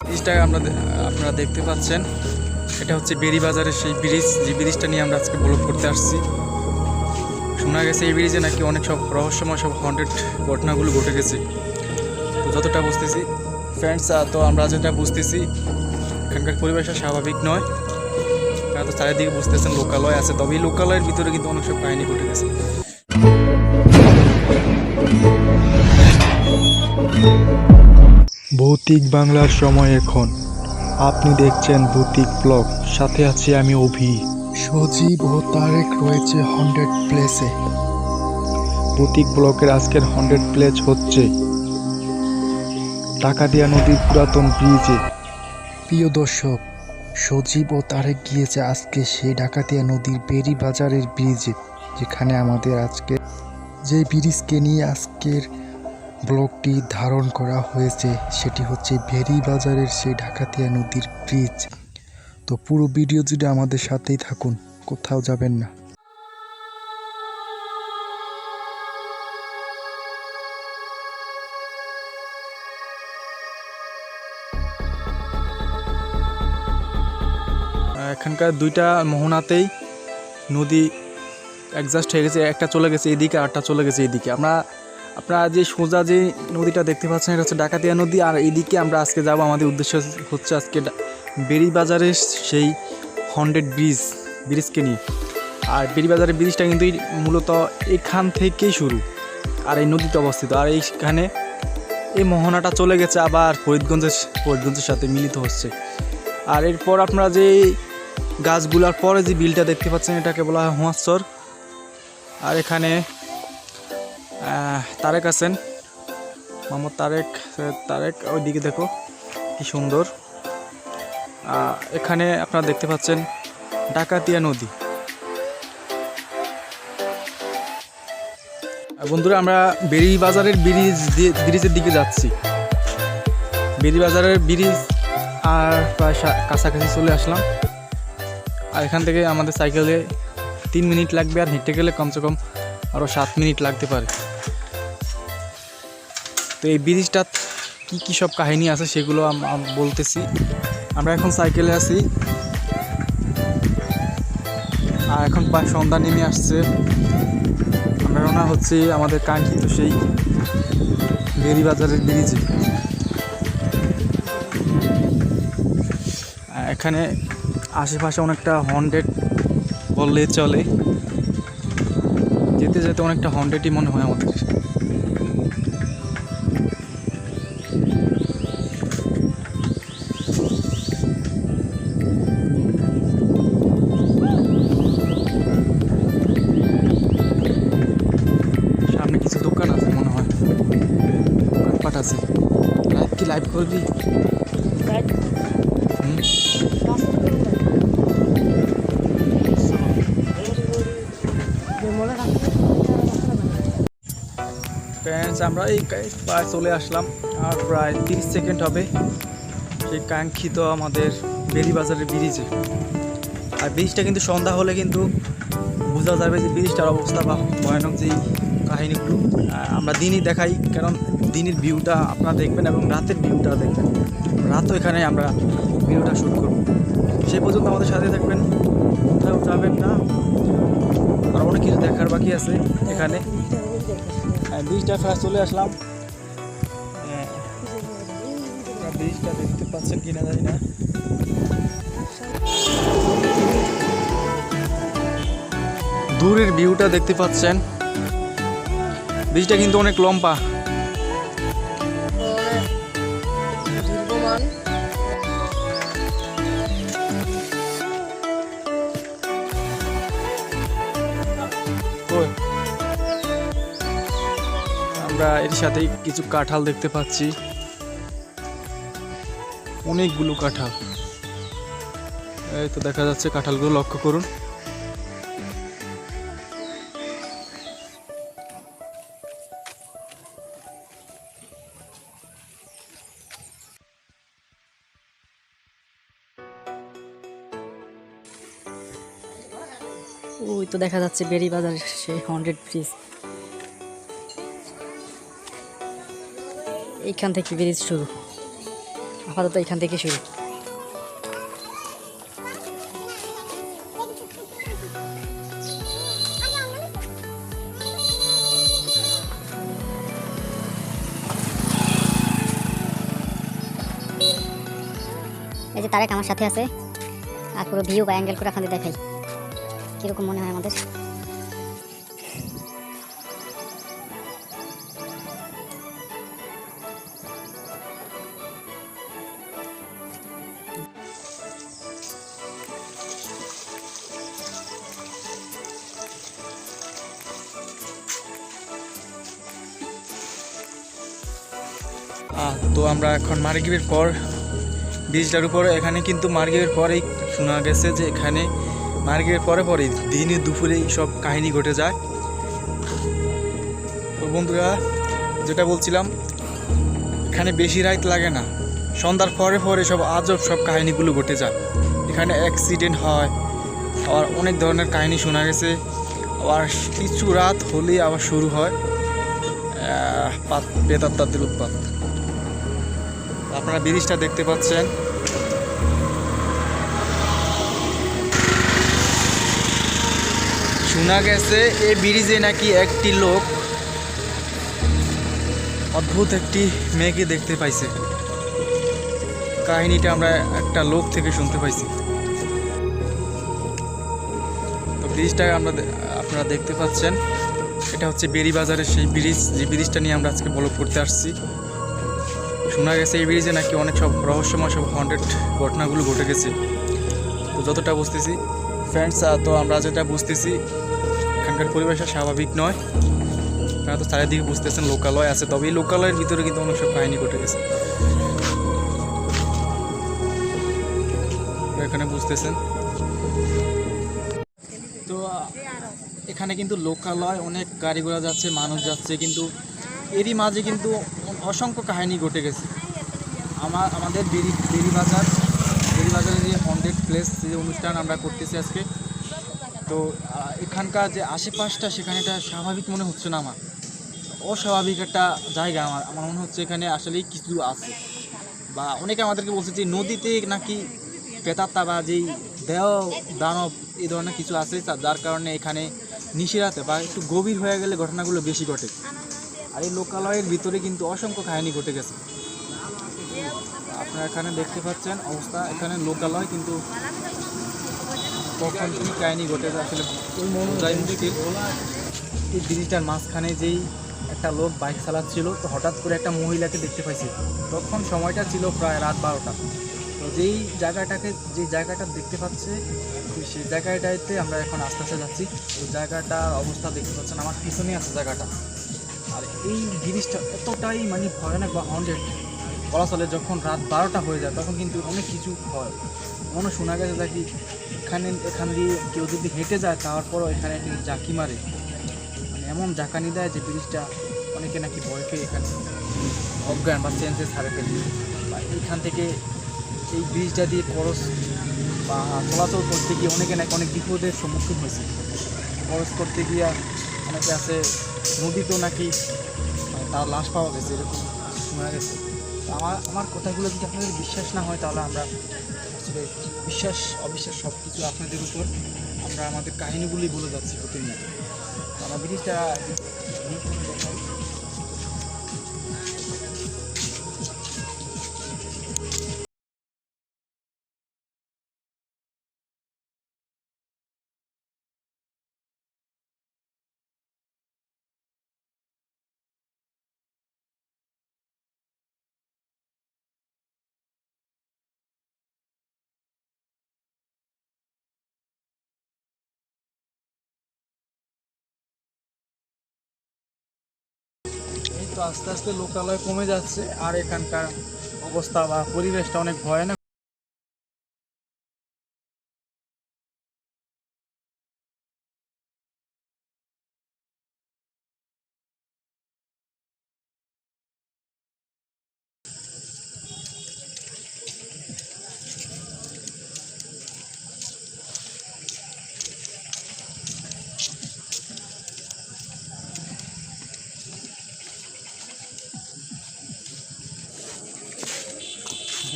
ব্রিজটা আমরা আপনারা দেখতে পাচ্ছেন। এটা হচ্ছে বেরি বাজারের সেই ব্রিজ। যে ব্রিজটা নিয়ে আমরা আজকে ব্লগ করতে আসছি। শোনা গেছে এই ব্রিজে নাকি অনেক সব রহস্যময় সব হন্ড্রেড ঘটনাগুলো ঘটে গেছে। তো যতটা বুঝতেছি ফ্রেন্ডস তো আমরা যেটা বুঝতেছি, এখানকার পরিবেশটা স্বাভাবিক নয়। কারণ তো চারিদিকে বুঝতেছেন, লোকালয় আছে। তবে এই লোকালয়ের ভিতরে কিন্তু অনেক সব কাহিনী ঘটে গেছে। ভৌতিক বাংলার সময় এখন। আপনি দেখছেন ভৌতিক ব্লগ। সাথে আছি আমি অভি। সজীব ও তারেক রয়েছে হান্ড্রেড প্লেসে। ভৌতিক ব্লকের আজকের হান্ড্রেড প্লেস হচ্ছে ডাকাতিয়া নদীর পুরাতন ব্রিজে প্রিয় দর্শক সজীব ও তারেক গিয়েছে আজকে সেই ডাকাতিয়া নদীর বেরি বাজারের ব্রিজে যেখানে আমাদের আজকে যে ব্রিজকে নিয়ে আজকের ব্লগটি ধারণ করা হয়েছে, সেটি হচ্ছে ভেরি বাজারের সেই ঢাকাতিয়া নদীর ব্রিজ তো পুরো ভিডিও জুড়ে আমাদের সাথেই থাকুন, কোথাও যাবেন না। এখানকার দুইটা মোহনাতেই নদী অ্যাডজাস্ট হয়ে গেছে, একটা চলে গেছে এদিকে আরটা চলে গেছে এদিকে। আমরা আপনারা যে সোজা যে নদীটা দেখতে পাচ্ছেন, এটা হচ্ছে ডাকাতিয়া নদী। আর এদিকে আমরা আজকে যাব, আমাদের উদ্দেশ্য হচ্ছে আজকে বেরিবাজারের সেই হন্ড্রেড ব্রিজ ব্রিজকে নিয়ে। আর বেরিবাজারের ব্রিজটা কিন্তু মূলত এখান থেকেই শুরু, আর এই নদীতে অবস্থিত। আর এইখানে এই মোহনাটা চলে গেছে আবার ফরিদগঞ্জের ফরিদগঞ্জের সাথে মিলিত হচ্ছে। আর এরপর আপনারা যে গাছগুলার পরে যে বিলটা দেখতে পাচ্ছেন, এটাকে বলা হয় হোয়াচ্চর আর এখানে তারেক আছেন। মোহাম্মদ তারেক তারেক, ওইদিকে দেখো, কি সুন্দর। এখানে আপনারা দেখতে পাচ্ছেন ডাকাতিয়া নদী। বন্ধুরা, আমরা বেরি বাজারের ব্রিজ ব্রিজের দিকে যাচ্ছি। বেরি বাজারের ব্রিজ আর প্রায় কাছাকাছি চলে আসলাম। আর এখান থেকে আমাদের সাইকেলে তিন মিনিট লাগবে, আর হেঁটে গেলে কমসে কম আরও সাত মিনিট লাগতে পারে। এই ব্রিজটা কী কী সব কাহিনী আছে সেগুলো বলতেছি। আমরা এখন সাইকেলে আছি। আর এখন প্রায় সন্ধ্যা নেমে আসছে। আমরা রওনা হচ্ছে আমাদের কাঙ্ক্ষিত সেই বেরিবাজারের ব্রিজে। এখানে আশেপাশে অনেকটা হন্ড্রেড বললে চলে। যেতে যেতে অনেকটা হন্ড্রেডই মনে হয় আমাদের। করবি ফ্রেন্ডস আমরা এই প্রায় চলে আসলাম আর প্রায় তিরিশ সেকেন্ড হবে। সেই কাঙ্ক্ষিত আমাদের বেরিবাজারের ব্রিজে আর ব্রিজটা কিন্তু সন্ধ্যা হলে কিন্তু বোঝা যাবে যে ব্রিজটার অবস্থা বা ভয়ানক যেই কাহিনীগুলো আমরা দিনই দেখাই। কারণ দিনের ভিউটা আপনারা দেখবেন এবং রাতের ভিউটা দেখবেন। রাতও এখানে আমরা ভিউটা শ্যুট করব। সেই পর্যন্ত আমাদের সাথে থাকবেন। কোথাও যাবেন না। আর অনেক কিছু দেখার বাকি আছে এখানে। হ্যাঁ ব্রিজটা প্রায় চলে আসলাম। হ্যাঁ, ব্রিজটা দেখতে পাচ্ছেন কিনা জানি না। দূরের ভিউটা দেখতে পাচ্ছেন। ব্রিজটা কিন্তু অনেক লম্বা। আমরা এর সাথেই কিছু কাঁঠাল দেখতে পাচ্ছি। অনেকগুলো কাঁঠাল। এই তো দেখা যাচ্ছে কাঁঠালগুলো লক্ষ্য করুন। ওই তো দেখা যাচ্ছে বেরি বাজার সেই হান্ড্রেড ব্রিজ এইখান থেকে ব্রিজ শুরু। আপাতত এখান থেকে শুরু। এই যে তারেক আমার সাথে আছে। আর পুরো ভিউ বা অ্যাঙ্গেল করে আপনাদের দেখাই। কীরকম মনে হয় আমাদের? আমরা এখন মার্গিবের পর ব্রিজটার উপর। এখানে কিন্তু মার্গিবের পরেই শোনা গেছে যে এখানে মার্গিবের পরে পরে দিনে দুপুরে সব কাহিনী ঘটে যায়। তো বন্ধুরা, যেটা বলছিলাম, এখানে বেশি রাত লাগে না। সন্ধ্যার পরে পরে সব আজব সব কাহিনীগুলো ঘটে যায়। এখানে অ্যাক্সিডেন্ট হয়, আবার অনেক ধরনের কাহিনী শোনা গেছে। আবার কিছু রাত হলেই আবার শুরু হয় পাত- প্রেতাত্মাদের উৎপাত আপনারা ব্রিজটা দেখতে পাচ্ছেন। শোনা গেছে এই ব্রিজে নাকি একটি লোক অদ্ভুত একটি মেয়েকে দেখতে পাইছে। কাহিনীটা আমরা একটা লোক থেকে শুনতে পাইছি। তো ব্রিজটা আমরা আপনারা দেখতে পাচ্ছেন। এটা হচ্ছে বেরিবাজারের সেই ব্রিজ। যে ব্রিজটা নিয়ে আমরা আজকে ব্লগ করতে আসছি। শোনা গেছে এই ব্রিজে নাকি অনেক সব রহস্যময় সব হন্টেড ঘটনাগুলো ঘটে গেছে। তো যতটা বুঝতেছি ফ্রেন্ডস তো আমরা যেটা বুঝতেছি, এখানকার পরিবেশটা স্বাভাবিক নয়। আপনারা তো চারিদিকে বুঝতেছেন, লোকালয় আছে। তবে এই লোকালয়ের ভিতরে কিন্তু অনেক সব কাহিনী ঘটে গেছে। এখানে বুঝতেছেন। তো, এখানে কিন্তু লোকালয়, অনেক গাড়ি ঘোড়া যাচ্ছে, মানুষ যাচ্ছে, কিন্তু এরই মাঝে কিন্তু অসংখ্য কাহিনী ঘটে গেছে। আমার আমাদের বেরি বেরিবাজার বেরিবাজারের যে হন্ড্রেড প্লেস যে অনুষ্ঠান আমরা করতেছি আজকে, তো এখানকার যে আশেপাশটা, সেখানে এটা স্বাভাবিক মনে হচ্ছে না আমার। অস্বাভাবিক একটা জায়গা আমার। আমার মনে হচ্ছে এখানে আসলেই কিছু আছে। বা অনেকে আমাদেরকে বলছে যে নদীতে নাকি প্রেতাত্মা বা যেই দেহ দানব এই ধরনের কিছু আছে, যার কারণে এখানে নিশিরাতে বা একটু গভীর হয়ে গেলে ঘটনাগুলো বেশি ঘটে। আর এই লোকালয়ের ভিতরে কিন্তু অসংখ্য কাহিনী ঘটে গেছে। আপনারা এখানে দেখতে পাচ্ছেন অবস্থা। এখানে লোকালয় কিন্তু কখন কী কাহিনী ঘটে আসলে এই ব্রিজটার মাঝখানে যেই একটা লোক বাইক চালাচ্ছিল, তো হঠাৎ করে একটা মহিলাকে দেখতে পাইছি। তখন সময়টা ছিল প্রায় রাত বারোটা। তো যেই জায়গাটাকে যে জায়গাটা দেখতে পাচ্ছে সেই জায়গাটাতে আমরা এখন আস্তে আস্তে যাচ্ছি। তো জায়গাটার অবস্থা দেখতে পাচ্ছেন, আমার পিছনেই আছে জায়গাটা। এই জিনিসটা এতটাই মানে ভয়ানক বা হন্ড্রেড বলা চলে যখন রাত বারোটা হয়ে যায়, তখন কিন্তু অনেক কিছু হয়। এমনও শোনা গেছে নাকি এখানে, এখান দিয়ে কেউ যদি হেঁটে যায়, তারপরও এখানে কিন্তু জাকি মারে। মানে এমন জাকানি দেয় যে ব্রিজটা অনেকে নাকি ভয় পেয়ে এখানে অজ্ঞান বা সেন্সেস হারে ফেলে বা এখান থেকে এই ব্রিজটা দিয়ে খরচ বা চলাচল করতে গিয়ে অনেকে নাকি অনেক বিপদের সম্মুখীন হয়েছে। খরচ করতে গিয়ে অনেকে আছে নদীতেও নাকি মানে তার লাশ পাওয়া গেছে, এরকম শোনা গেছে। তো আমার আমার কথাগুলো যদি আপনাদের বিশ্বাস না হয়, তাহলে আমরা আসলে বিশ্বাস, অবিশ্বাস সব কিছু আপনাদের উপর আমরা আমাদের কাহিনিগুলি বলে যাচ্ছি প্রতিনিয়ত আমরা ব্রিজটা আস্তে আস্তে লোকালয় কমে যাচ্ছে। আর এখানকার অবস্থা বা পরিবেশটা অনেক ভয়ানক।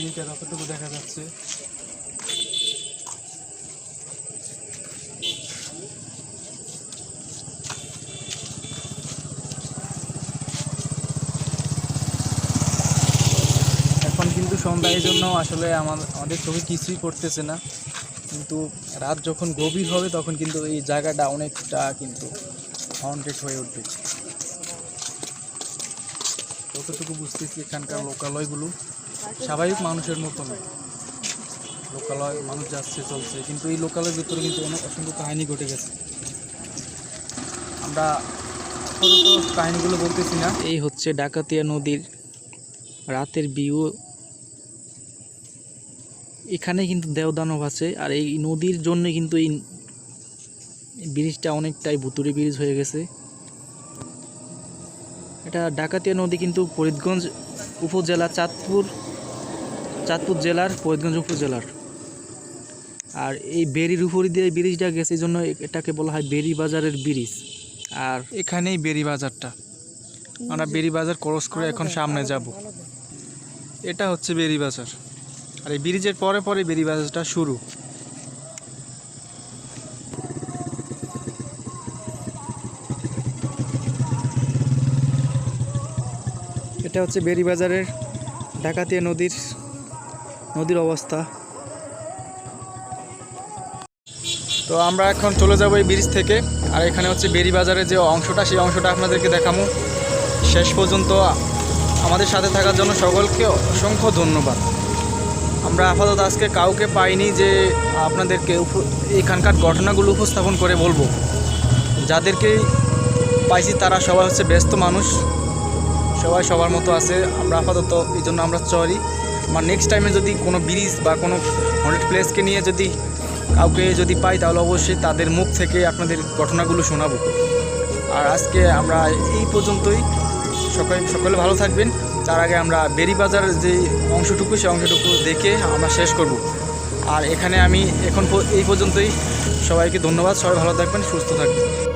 ভিউটা যতটুকু দেখা যাচ্ছে। এখন কিন্তু সন্ধ্যা জন্য আসলে আমার, আমাদের চোখে কিছুই করতেছে না। কিন্তু রাত যখন গভীর হবে, তখন কিন্তু এই জায়গাটা অনেকটা কিন্তু হন্টেড হয়ে উঠবে। ততটুকু বুঝতেছি এখানকার লোকালয়গুলো। স্বাভাবিক মানুষের মতন। লোকালয়, মানুষ যাচ্ছে, চলছে। কিন্তু এই লোকালয়ের ভিতরে কিন্তু অনেক অসংখ্য কাহিনী ঘটে গেছে। আমরা কাহিনীগুলো বলতেছি না। এই হচ্ছে ডাকাতিয়া নদীর রাতের ভিউ। এখানে কিন্তু দেওদানব আছে, আর এই নদীর জন্য কিন্তু এই ব্রিজটা অনেকটাই ভুতুরি ব্রিজ হয়ে গেছে। এটা ডাকাতিয়া নদী কিন্তু ফরিদগঞ্জ উপজেলা চাঁদপুর চাঁদপুর জেলার ফরিদগঞ্জ উপজেলার। আর এই বেরির উপর দিয়ে ব্রিজটা গেছে এই জন্য এটাকে বলা হয় বেরি বাজারের ব্রিজ আর এখানেই বেরি বাজারটা। আমরা বেরি বাজার ক্রস করে এখন সামনে যাব। এটা হচ্ছে বেরি বাজার। আর এই ব্রিজের পরে পরে বেরি বাজারটা শুরু। এটা হচ্ছে বেরি বাজারের ডাকাতিয়া নদীর নদীর অবস্থা। তো আমরা এখন চলে যাব এই ব্রিজ থেকে, আর এখানে হচ্ছে বেরি বাজারের যে অংশটা, সেই অংশটা আপনাদেরকে দেখাবো শেষ পর্যন্ত আমাদের সাথে থাকার জন্য সকলকে অসংখ্য ধন্যবাদ। আমরা আপাতত আজকে কাউকে পাইনি যে আপনাদেরকে এখানকার ঘটনাগুলো উপস্থাপন করে বলব। যাদেরকেই পাইছি তারা সবাই হচ্ছে ব্যস্ত মানুষ। সবাই সবার মতো আছে, আমরা আপাতত এই জন্য আমরা চরি আমার নেক্সট টাইমে যদি কোনো ব্রিজ বা কোনো হন্টেড প্লেসকে নিয়ে যদি কাউকে যদি পাই, তাহলে অবশ্যই তাদের মুখ থেকে আপনাদের ঘটনাগুলো শোনাবো। আর আজকে আমরা এই পর্যন্তই। সকলে সকলে ভালো থাকবেন। তার আগে আমরা বেরিবাজার যে অংশটুকু সেই অংশটুকু দেখে আমরা শেষ করব। আর এখানে আমি এখন এই পর্যন্তই। সবাইকে ধন্যবাদ। সবাই ভালো থাকবেন, সুস্থ থাকবেন।